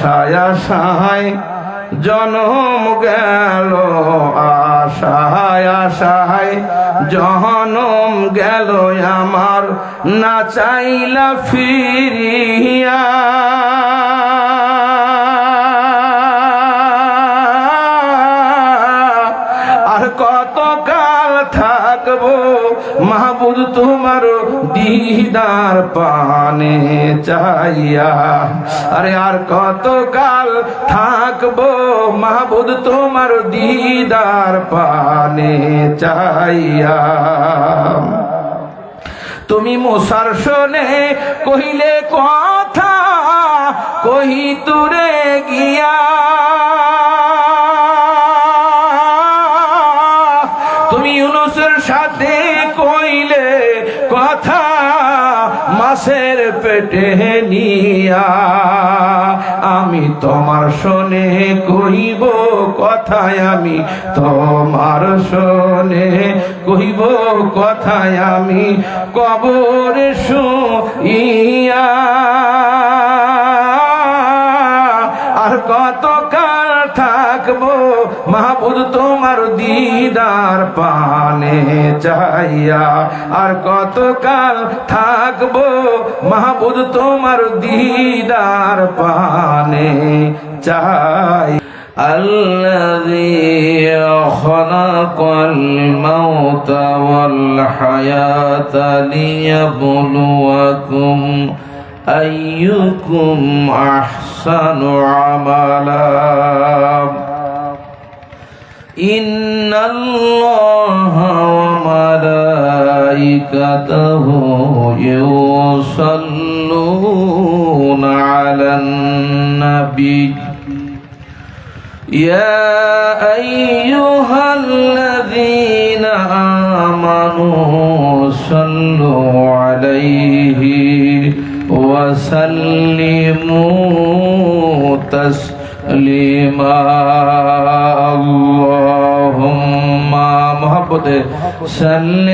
আশায় আশায় জনম গেল আশায় আশায়। জনম গেল আমার না চাইলা ফিরিয়া। দিদার পানে চাইয়া আরে আর কত কাল থাকব মাহবুদ তোমার দিদার পানে চাইয়া তুমি মোসার শোনে কহিলে কথা কহি তুরে গিয়া আমি তোমার শোনে কহিব কথায় আমি তোমার শোনে কহিব কথায় আমি কবর শুইয়া। আর কত কাল থাকবো মাহবুদ তোমার দিদার পানে চাইয়া আর কত কাল থাকবো মাহবুদ তোমার দিদার পানে চাই الذي خلق الموت والحياة ليبلوكم أيكم أحسن عملا؟ إن الله وملائكته يصلون على النبي. يا أيها الذين آمنوا صلوا عليه. وسلموا تسليما. اللهم محبت صل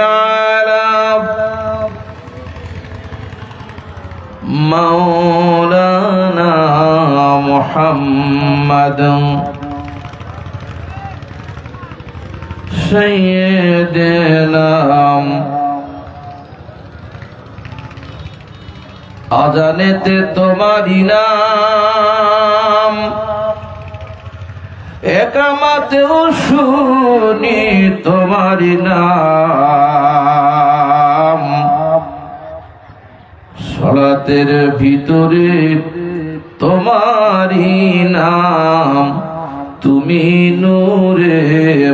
على مولانا محمد. سيدنا আজানেতে তোমারি নাম। একামাতেও শুনি তোমারি নাম। সলাতের ভিতরে তোমারি নাম। তুমি নূরে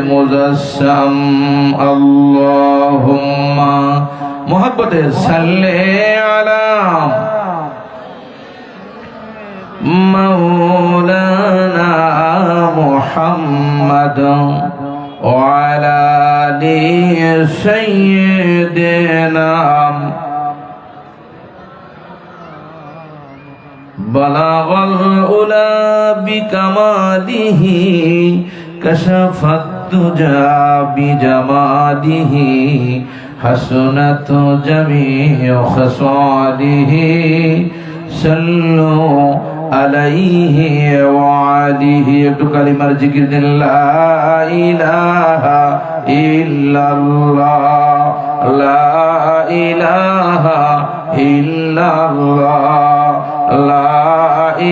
মুজাসসাম। আল্লাহুম্মা। মোহাব্বতে সাল্লে আলাম مولانا محمد وعلى آل سيدنا بلغ الأولى بكماله كشف الدجى بجماله حسنت جميع خصاله. صلوا عليه وعليه একটু কালিমার জিকির দিন লা ইলাহা ইল্লাল্লাহ লা ইলাহা ইল্লাল্লাহ লা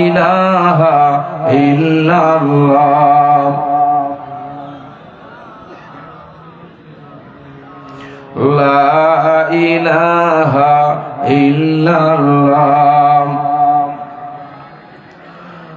ইলাহা ইল্লাল্লাহ لا إله إلا الله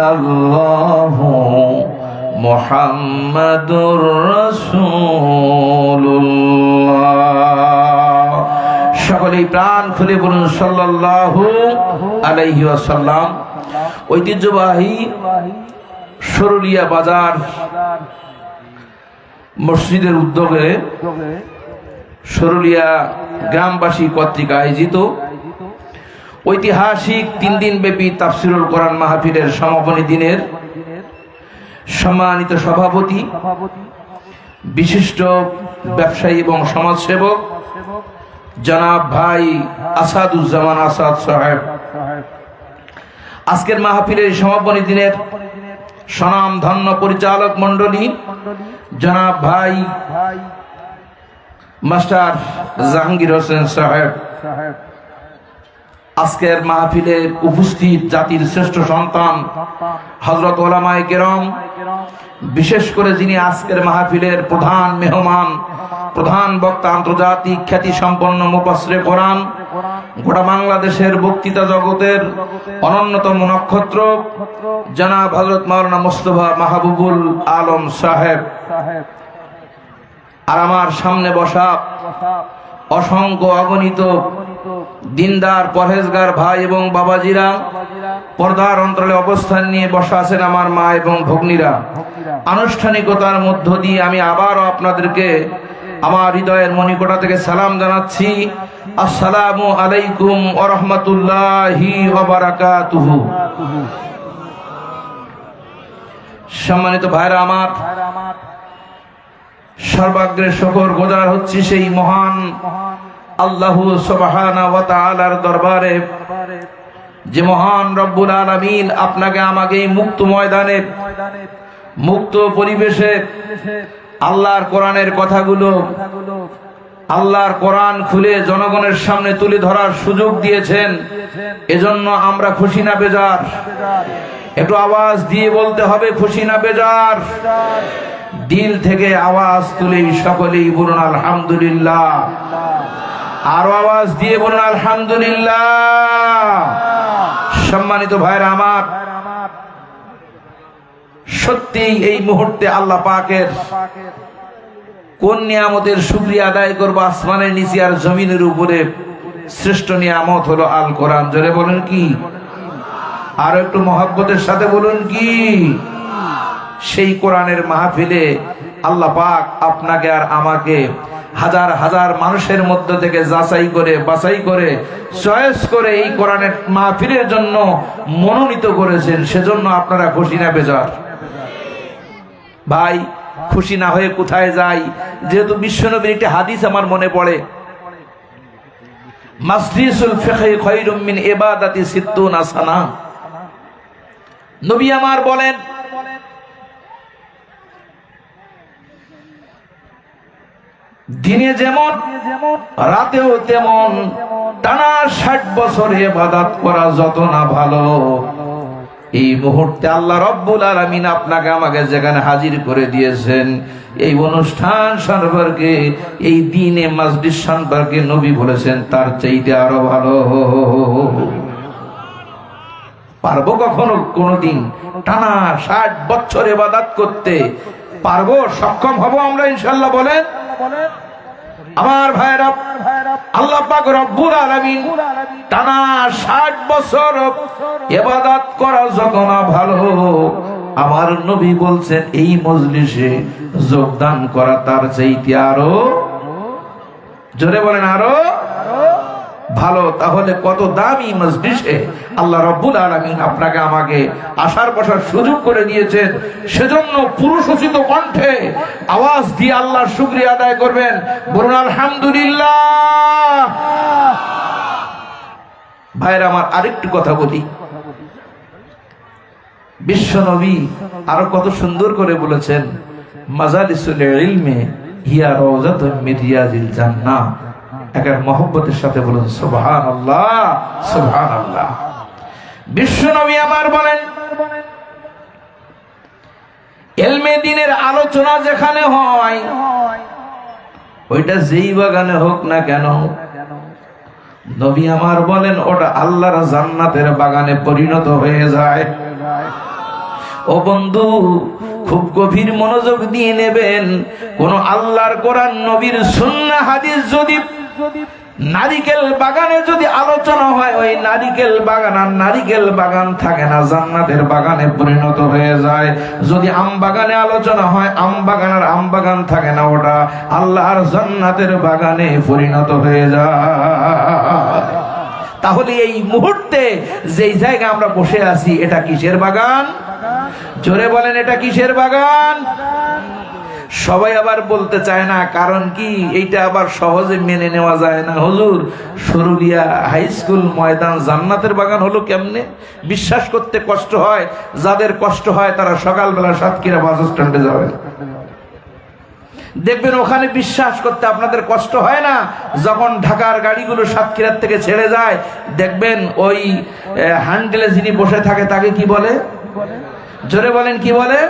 ইল্লাল্লাহু মুহাম্মাদুর রাসূলুল্লাহ। সকলেই প্রাণ খুলে বলুন সাল্লাল্লাহু আলাইহি ওয়াসাল্লাম। ঐতিহ্যবাহী সরুলিয়া বাজার মসজিদের উদ্যোগে সরুলিয়া গ্রামবাসী কর্তৃক আয়োজিত ঐতিহাসিক তিন দিন ব্যাপী তাফসিরুল কোরআন মাহফিলের সমাপনী দিনের সম্মানিত সভাপতি, বিশিষ্ট ব্যবসায়ী এবং সমাজসেবক, জনাব ভাই আসাদুজ্জামান আসাদ সাহেব। আজকের মাহফিলের সমাপনী দিনের সনাম ধন্য পরিচালক মন্ডলী জনাব ভাই মাস্টার জাহাঙ্গীর হোসেন সাহেব। আজকের মাহফিলে উপস্থিত জাতির শ্রেষ্ঠ সন্তান হজরত ওলামায় কেরম, বিশেষ করে যিনি আজকের মাহফিলের প্রধান মেহমান, প্রধান বক্তা আন্তর্জাতিক খ্যাতি সম্পন্ন মুপাসরে কোরআন, গোটা বাংলাদেশের বক্তৃতা জগতের অনন্যতম নক্ষত্র, জনাব হজরত মাওলানা মোস্তফা মাহবুবুল আলম সাহেব। আর আমার সামনে বসা অসংখ্য অগণিত দিনদার, পরহেজগার ভাই এবং বাবাজিরা পর্দার অন্তরালে অবস্থান নিয়ে বসা আছেন আমার মা এবং ভগ্নীরা। আনুষ্ঠানিকতার মধ্য দিয়ে আমি আবারও আপনাদেরকে আমার হৃদয়ের মণিকোটা থেকে সালাম জানাচ্ছি। আসসালামু আলাইকুম ওরহমতুল্লাহি ওবারাকাতুহু সম্মানিত ভাইরা আমার, সর্বাগ্রে শকর গোজার হচ্ছে সেই মহান আল্লাহ সুবহানা দরবারে যে মহান রব্বুল আলামিন আপনাকে আমাকে মুক্ত ময়দানে, মুক্ত পরিবেশে আল্লাহর কোরআনের কথাগুলো, আল্লাহর কোরআন খুলে জনগণের সামনে তুলে ধরার সুযোগ দিয়েছেন। এজন্য আমরা খুশি না বেজার। একটু আওয়াজ দিয়ে বলতে হবে, খুশি না বেজার। দিল থেকে আওয়াজ তুলেই সকলেই বলুন, আলহামদুলিল্লাহ। আরও আওয়াজ দিয়ে বলুন, আলহামদুলিল্লাহ। সম্মানিত ভাইরা আমার, সত্যিই এই মুহূর্তে আল্লাহ পাকের কোন নিয়ামতের শুক্রিয়া আদায় করব, আসমানের নিচে আর জমিনের উপরে শ্রেষ্ঠ নিয়ামত হলো আল কোরআন। জোরে বলেন কি? আর একটু মহাব্বতের সাথে বলুন কি? সেই কোরআনের মাহফিলে আল্লাহ পাক আপনাকে আর আমাকে হাজার হাজার মানুষের মধ্য থেকে যাচাই করে, বাছাই করে, চয়েস করে এই কোরআনের মাহফিলের জন্য মনোনীত করেছেন, সেজন্য আপনারা খুশি না বেজার? ভাই, খুশি না হয়ে কোথায় যাই? যেহেতু বিশ্বনবীর একটি হাদিস আমার মনে পড়ে। নবী আমার বলেন দিনে যেমন, রাতেও তেমন, টানা ষাট বছর এবাদাত করা যত না ভালো। এই মুহূর্তে আল্লাহ রব্বুল আলমিন আপনাকে আমাকে যেখানে হাজির করে দিয়েছেন, এই অনুষ্ঠান সম্পর্কে, এই দিনে মসজিদ সম্পর্কে নবী বলেছেন, তার চাইতে আরও ভালো। পারব কখনো কোনোদিন টানা ষাট বছর এবাদাত করতে? পারব, সক্ষম হব আমরা ইনশাল্লাহ, বলেন? আমার ভাইরা আল্লাহ পাক রব্বুল আলামিন টানা 60 বছর ইবাদত করা যখন ভালো। আমার নবী বলছেন, এই মজলিসে যোগদান করা তার চাইতে আরও, জোরে বলেন আরও। ভালো, তাহলে কত দামি মসজিদে আল্লাহ রব্বুল আলমিন আপনাকে আমাকে আসার বসার সুযোগ করে দিয়েছেন। সেজন্য পুরুষোচিত কণ্ঠে আওয়াজ দিয়ে আল্লাহর শুক্রিয়া আদায় করবেন। বলুন, আলহামদুলিল্লাহ। ভাইয়ের, আমার আরেকটু কথা বলি। বিশ্ব নবী আরও কত সুন্দর করে বলেছেন, মাজালিসুল ইলমে হিয়া রওজাতুম মিন রিয়াজিল জান্নাহ। মহব্বতের সাথে বলুন সুবহান আল্লাহ সুবহান আল্লাহ আমার বলেন, এলমে দিনের আলোচনা যেখানে হয়, ওইটা যেই বাগানে হোক না কেন, নবী আমার বলেন, ওটা আল্লাহর জান্নাতের বাগানে পরিণত হয়ে যায়। ও বন্ধু, খুব গভীর মনোযোগ দিয়ে নেবেন, কোন আল্লাহর কোরআন, নবীর সুন্না হাদিস যদি নারিকেল বাগানে যদি আলোচনা হয়, ওই নারিকেল বাগান আর নারিকেল বাগান থাকে না, জান্নাতের বাগানে পরিণত হয়ে যায়। যদি আম বাগানে আলোচনা হয়, আম বাগান আর আম বাগান থাকে না, ওটা আল্লাহর জান্নাতের বাগানে পরিণত হয়ে যায়। তাহলে এই মুহূর্তে যেই জায়গায় আমরা বসে আছি, এটা কিসের বাগান? জোরে বলেন, এটা কিসের বাগান? সবাই আবার বলতে চায় না, কারণ কি? এইটা আবার সহজে মেনে নেওয়া যায় না। হুজুর সরুলিয়া হাই স্কুল ময়দান জান্নাতের বাগান হলো কেমনে? বিশ্বাস করতে কষ্ট হয়, যাদের কষ্ট হয় তারা সকালবেলা সাতক্ষীরা বাস স্ট্যান্ডে যাবে। দেখবেন ওখানে বিশ্বাস করতে আপনাদের কষ্ট হয় না, যখন ঢাকার গাড়িগুলো সাতক্ষীরার থেকে ছেড়ে যায়, দেখবেন ওই হ্যান্ডেলে যিনি বসে থাকে, তাকে কি বলে? জোরে বলেন, কি বলে?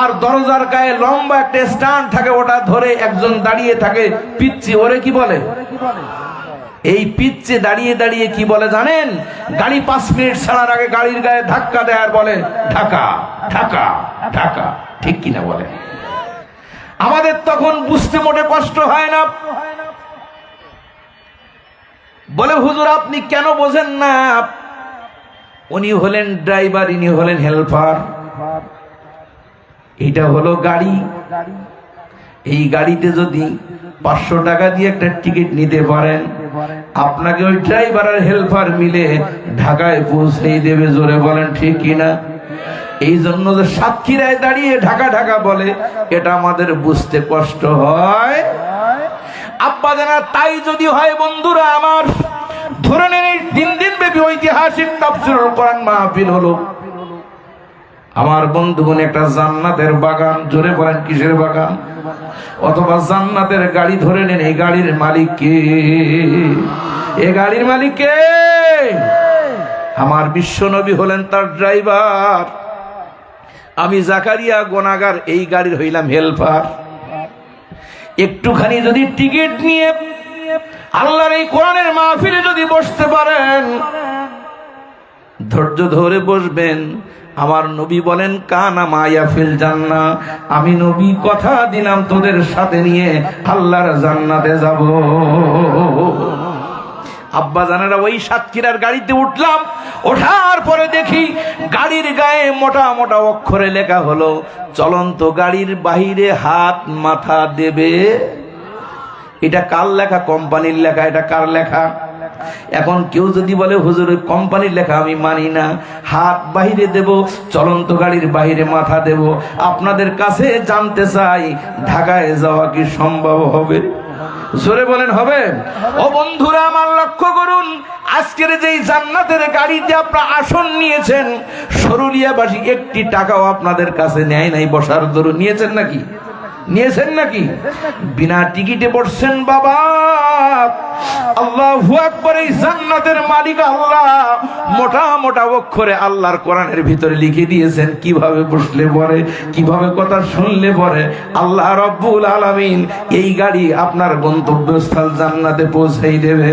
আর দরজার গায়ে লম্বা একটা স্ট্যান্ড থাকে, ওটা ধরে একজন দাঁড়িয়ে থাকে, পিচ্ছি। ওরে কি বলে? এই পিচ্ছে দাঁড়িয়ে দাঁড়িয়ে কি বলে জানেন? গাড়ি পাঁচ মিনিট ছাড়ার আগে গাড়ির গায়ে ধাক্কা দেয় আর বলে, ঢাকা ঢাকা ঢাকা। ঠিক কিনা বলে? আমাদের তখন বুঝতে মোটে কষ্ট হয় না। বলে, হুজুর, আপনি কেন বোঝেন না? উনি হলেন ড্রাইভার, ইনি হলেন হেল্পার। এটা হলো গাড়ি। এই গাড়িতে যদি পাঁচশো টাকা দিয়ে একটা টিকিট নিতে পারেন, আপনাকে ওই ড্রাইভার আর হেল্পার মিলে ঢাকায় পৌঁছে দেবে, জোরে বলেন ঠিক কিনা এই জন্য যে সাতক্ষীরায় দাঁড়িয়ে ঢাকা ঢাকা বলে, এটা আমাদের বুঝতে কষ্ট হয়। আব্বা জানা, তাই যদি হয় বন্ধুরা আমার, ধরে নেন দিন ব্যাপী ঐতিহাসিক তাফসিরুল কোরআন মাহফিল হলো। আমার বন্ধুগণ, একটা জান্নাতের বাগান, জোরে বলেন কিসের বাগান? অথবা জান্নাতের গাড়ি ধরে নেন, এই গাড়ির মালিক কে? এ গাড়ির মালিক কে? আমার বিশ্ব নবী হলেন তার ড্রাইভার। আমি জাকারিয়া গোনাগার, এই গাড়ির হইলাম হেল্পার। একটুখানি যদি টিকিট নিয়ে আল্লাহর এই কোরআনের মাহফিলে যদি বসতে পারেন, ধৈর্য ধরে বসবেন। আমার নবী বলেন, কানা মায়া ফিল জান্না আমি নবী, কথা দিলাম তোদের সাথে নিয়ে, আল্লাহর জান্নাতে যাব। আব্বা জানেরা, ওই সাতক্ষীরার গাড়িতে উঠলাম, ওঠার পরে দেখি গাড়ির গায়ে মোটা মোটা অক্ষরে লেখা হলো, চলন্ত গাড়ির বাহিরে হাত মাথা দেবে। এটা কার লেখা? কোম্পানির লেখা। এটা কার লেখা? এখন কেউ যদি বলে, হুজুর কোম্পানির লেখা আমি মানি না। হাত বাহিরে দেব, চলন্ত গাড়ির বাহিরে মাথা দেব। আপনাদের কাছে জানতে চাই, ঢাকায় যাওয়া কি সম্ভব হবে? জোরে বলেন, হবে। ও বন্ধুরা, আমার লক্ষ্য করুন, আজকের যেই জান্নাতের গাড়িতে আপনারা আসন নিয়েছেন, সরুলিয়াবাসী একটি টাকাও আপনাদের কাছে নেয় নাই, বসার দরু নিয়েছেন নাকি? নিয়েছেন নাকি? বিনা টিকিটে পড়ছেন বাবা। আল্লাহু আকবার, এই জান্নাতের মালিক আল্লাহ। মোটা মোটা অক্ষরে আল্লাহর কোরআনের ভিতরে লিখে দিয়েছেন, কীভাবে বসলে পরে, কীভাবে কথা শুনলে পরে। আল্লাহ রব্বুল আলামিন এই গাড়ি আপনার গন্তব্যস্থল জান্নাতে পৌঁছাই দেবে।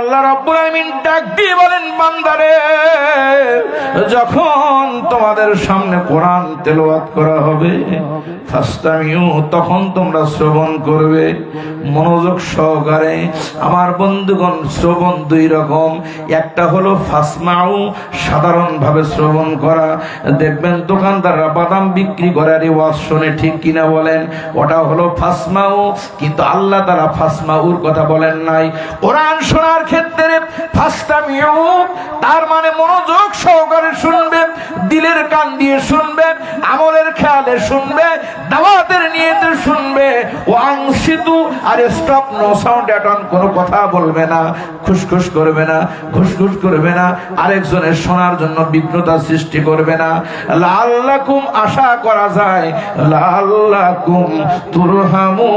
রব্বুল ডাক দিয়ে বলেন, বান্দারে, যখন তোমাদের সামনে কোরআন তেলাওয়াত করা হবে তখন তোমরা শ্রবণ করবে। মনোযোগ সহকারে আমার বন্ধুগণ, শ্রবণ দুই রকম। একটা হলো ফাসমাউ, সাধারণভাবে শ্রবণ করা। দেখবেন দোকানদাররা বাদাম বিক্রি করে আর এই ওয়াজ শুনে ঠিক কিনা বলেন, ওটা হলো ফাসমাউ, কিন্তু আল্লাহ তারা ফাসমাউর কথা বলেন নাই। কোরআন শোনার ক্ষেত্রে তার মানে মনোযোগ সহকারে শুনবে, দিলের কান দিয়ে শুনবে, আমলের খেয়ালে শুনবে, দাওয়াতের নিয়েতে শুনবে। ও আংশিতু আর স্টপ নো সাউন্ড অ্যাটন কোনো কথা বলবে না, খুশখুশ করবে না, ঘুসঘুস করবে না, আরেকজনের শোনার জন্য বিঘ্নতা সৃষ্টি করবে না। লাল্লাকুম আশা করা যায় লাল্লাকুম তুরহামু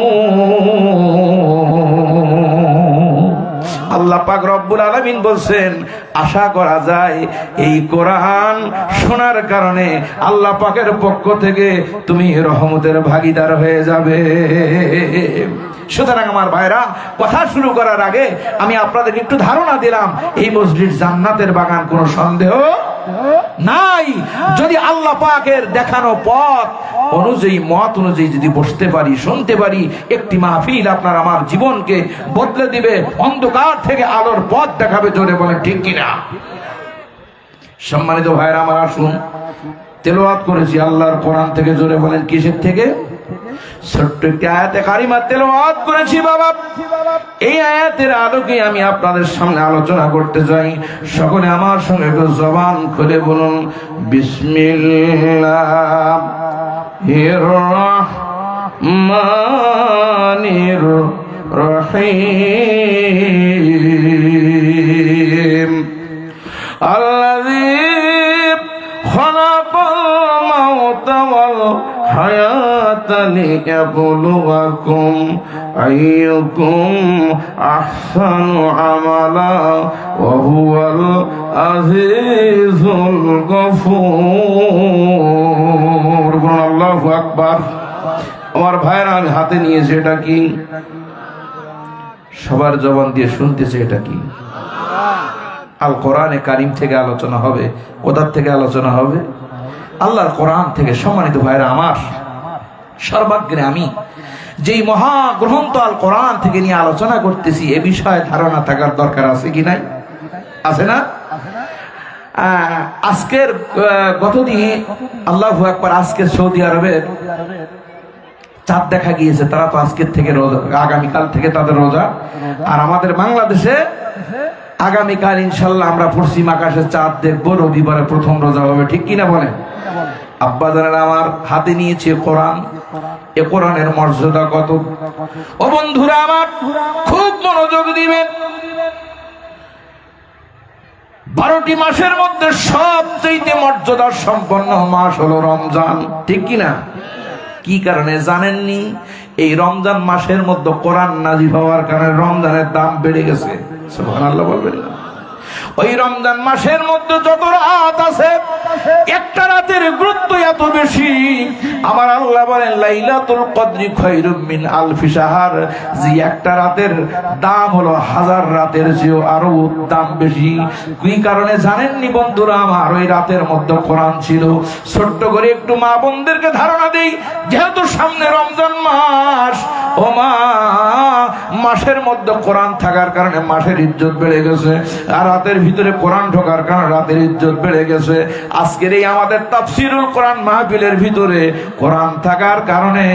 আল্লাহ পাক রব্বুল আলামিন বলছেন, আশা করা যায় এই কোরআন শোনার কারণে আল্লাহ পাকের পক্ষ থেকে তুমি রহমতের ভাগিদার হয়ে যাবে। সুতরাং আমার ভাইরা, কথা শুরু করার আগে আমি আপনাদের একটু ধারণা দিলাম, এই মসজিদ জান্নাতের বাগান কোনো সন্দেহ? নাই। যদি আল্লাহ পাকের দেখানো পথ অনুযায়ী, মত অনুযায়ী যদি বসতে পারি, শুনতে পারি, একটি মাহফিল আপনার আমার জীবনকে বদলে দিবে, অন্ধকার থেকে আলোর পথ দেখাবে জোরে বলেন, ঠিক কিনা? সম্মানিত ভাইরা আমার আসুন। তেলোয়াত করেছি আল্লাহর কোরআন থেকে জোরে বলেন, কিসের থেকে? ছোট্ট একটি আয়াতে কারিমা তেলাওয়াত করেছি বাবা। এই আয়াতের আলোকে আমি আপনাদের সামনে আলোচনা করতে চাই। সকলে আমার সঙ্গে একটু জবান খুলে বলুন বিসমিল্লাহ রহমানির রহিম। আল্লাযী খলাকাল মাউতা ওয়াল والحياة ليبلوكم أيكم أحسن عملا وهو العزيز الغفور বলুন আল্লাহু আকবার আমার ভাইরা আমি হাতে নিয়েছি এটা কি সবার জবান দিয়ে শুনতেছে এটা কি আল কোরআনে কারিম থেকে আলোচনা হবে কোথার থেকে আলোচনা হবে আল্লাহর কোরআন থেকে সম্মানিত ভাইরা আমার সর্বাগ্রে আমি যেই মহা গ্রন্থ আল কোরআন থেকে নিয়ে আলোচনা করতেছি, এ বিষয়ে ধারণা থাকার দরকার আছে কি নাই? আছে না? আজকের গতদিন আল্লাহ একবার আজকের সৌদি আরবের চাঁদ দেখা গিয়েছে। তারা তো আজকের থেকে রোজা, আগামীকাল থেকে তাদের রোজা। আর আমাদের বাংলাদেশে আগামীকাল ইনশাল্লাহ আমরা পশ্চিম আকাশে চাঁদ দেখব, রবিবারে প্রথম রোজা হবে, ঠিক কিনা বলেন? আব্বা জানেন আমার হাতে নিয়েছে কোরআন, এ কোরআনের মর্যাদা কত? ও বন্ধুরা আমার, খুব মনোযোগ দিবেন। বারোটি মাসের মধ্যে সবচেয়ে মর্যাদা সম্পন্ন মাস হলো রমজান, ঠিক কিনা? কি কারণে জানেননি? এই রমজান মাসের মধ্যে কোরআন নাজিব হওয়ার কারণে রমজানের দাম বেড়ে গেছে। ওই রমজান মাসের মধ্যে যত রাত আছে, একটা রাতের গুরুত্ব এত বেশি। আমার আল্লাহ বলেন, লাইলাতুল কদরি যে একটা রাতের দাম হলো হাজার রাতের চেয়েও আরও দাম বেশি। কি কারণে জানেননি বন্ধুরা, আমার ওই রাতের মধ্যে কোরআন ছিল। ছোট্ট করে একটু মা বোনদেরকে ধারণা দেই, যেহেতু সামনে রমজান মাস, ও মা মাসের মধ্যে কোরআন থাকার কারণে মাসের ইজ্জত বেড়ে গেছে, আর রাতের ভিতরে কোরআন ঢোকার কারণে রাতের ইজ্জত বেড়ে গেছে। আজকের এই আমাদের তাফসিরুল কোরআন মাহফিলের ভিতরে কোরআন থাকার কারণে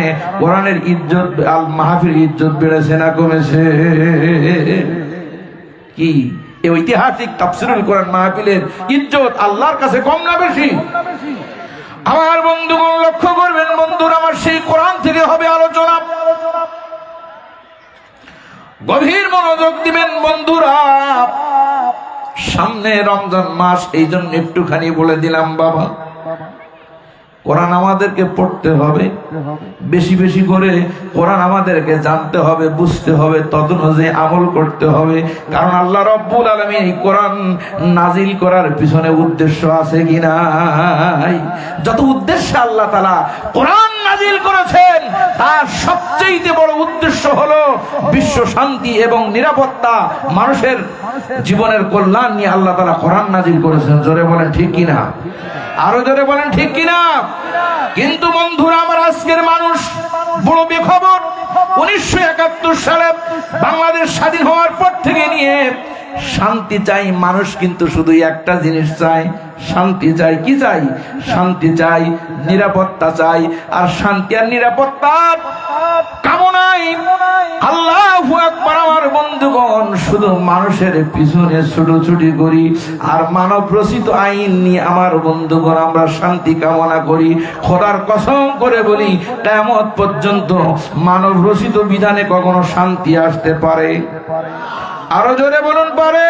কোরআনের ইজ্জত, আল মাহফিল ইজ্জত বেড়েছে না কমেছে? কি? এই ঐতিহাসিক তাফসিরুল কোরআন মাহফিলের ইজ্জত আল্লাহর কাছে কম না বেশি? আমার বন্ধুগণ লক্ষ্য করবেন বন্ধুরা, আমার সেই কোরআন থেকে হবে আলোচনা। গভীর মনোযোগ দিবেন বন্ধুরা। সামনে রমজান মাস, এই জন্য একটুখানি বলে দিলাম, বাবা। কোরআন আমাদেরকে পড়তে হবে। বেশি বেশি করে কোরআন আমাদেরকে জানতে হবে, বুঝতে হবে, তদনুযায়ী আমল করতে হবে। কারণ আল্লাহ রব্বুল আলমী এই কোরআন নাজিল করার পিছনে উদ্দেশ্য আছে কিনা যত উদ্দেশ্য আল্লাহ তালা কোরআন নাজিল করেছেন। তার সবচেয়ে বড় উদ্দেশ্য হলো বিশ্ব শান্তি এবং নিরাপত্তা, মানুষের জীবনের কল্যাণ নিয়ে আল্লাহ তালা কোরআন নাজিল করেছেন। জোরে বলেন ঠিক কিনা? আরও জোরে বলেন ঠিক কিনা? কিন্তু বন্ধুরা, আমার আজকের মানুষ বড় বেখবর। উনিশশো একাত্তর সালে বাংলাদেশ স্বাধীন হওয়ার পর থেকে নিয়ে শান্তি চাই, মানুষ কিন্তু শুধু একটা জিনিস চাই শান্তি চাই কি চাই? শান্তি চাই, নিরাপত্তা চাই। আর শান্তি আর নিরাপত্তা আল্লাহ বন্ধুগণ, শুধু মানুষের পিছনে ছুটোছুটি করি। আর আইন নিয়ে আমার বন্ধুগণ, আমরা শান্তি কামনা করি। কসম করে বলি পর্যন্ত মানব রচিত বিধানে কখনো শান্তি আসতে পারে। আরও জোরে বলুন পারে।